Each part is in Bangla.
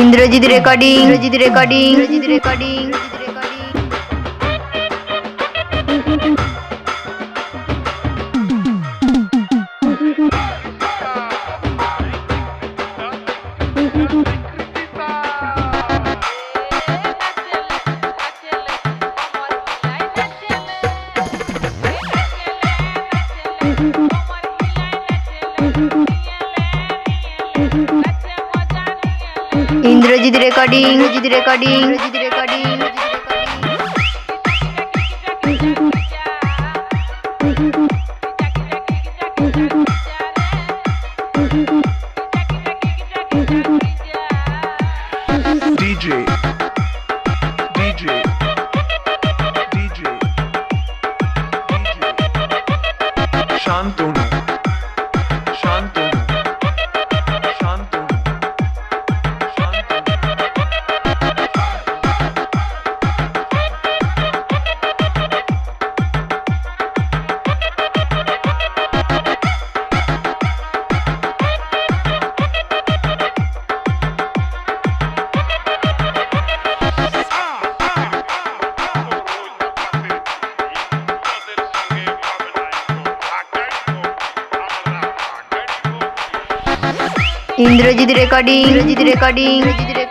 Indrajit recording Indrajit recording Indrajit recording Thank you. Indrajit recording Indrajit recording Indrajit recording DJ Indrajit recording Indrajit recording Indrajit recording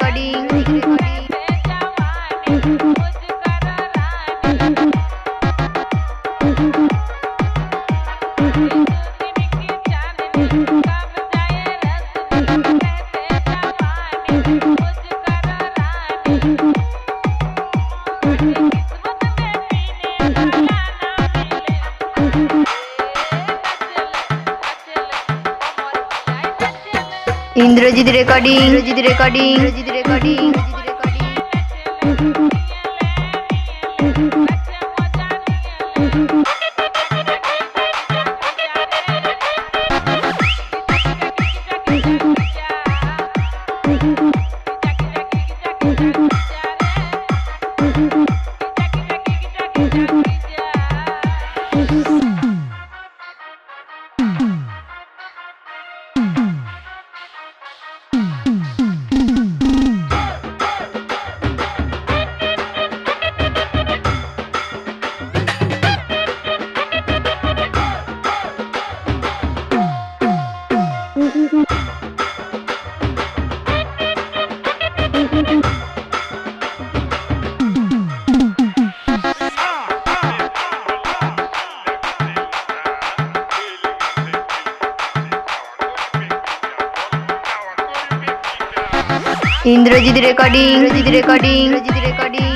Indrajit recording Indrajit recording Indrajit recording Thank you. Indrajit recording Indrajit recording Indrajit recording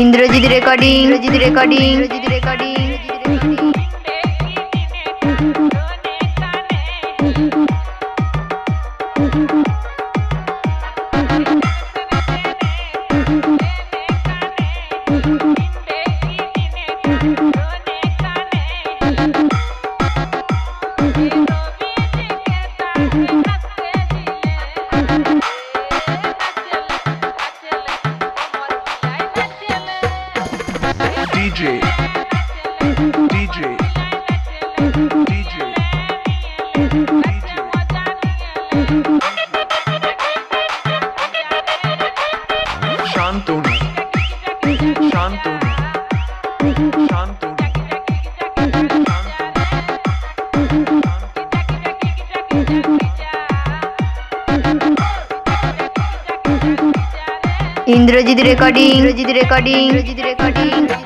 Indrajit recording Indrajit recording Indrajit recording Thank you. DJ DJ DJ Shantanu Shantanu Shantanu Indrajit recording Indrajit recording Indrajit recording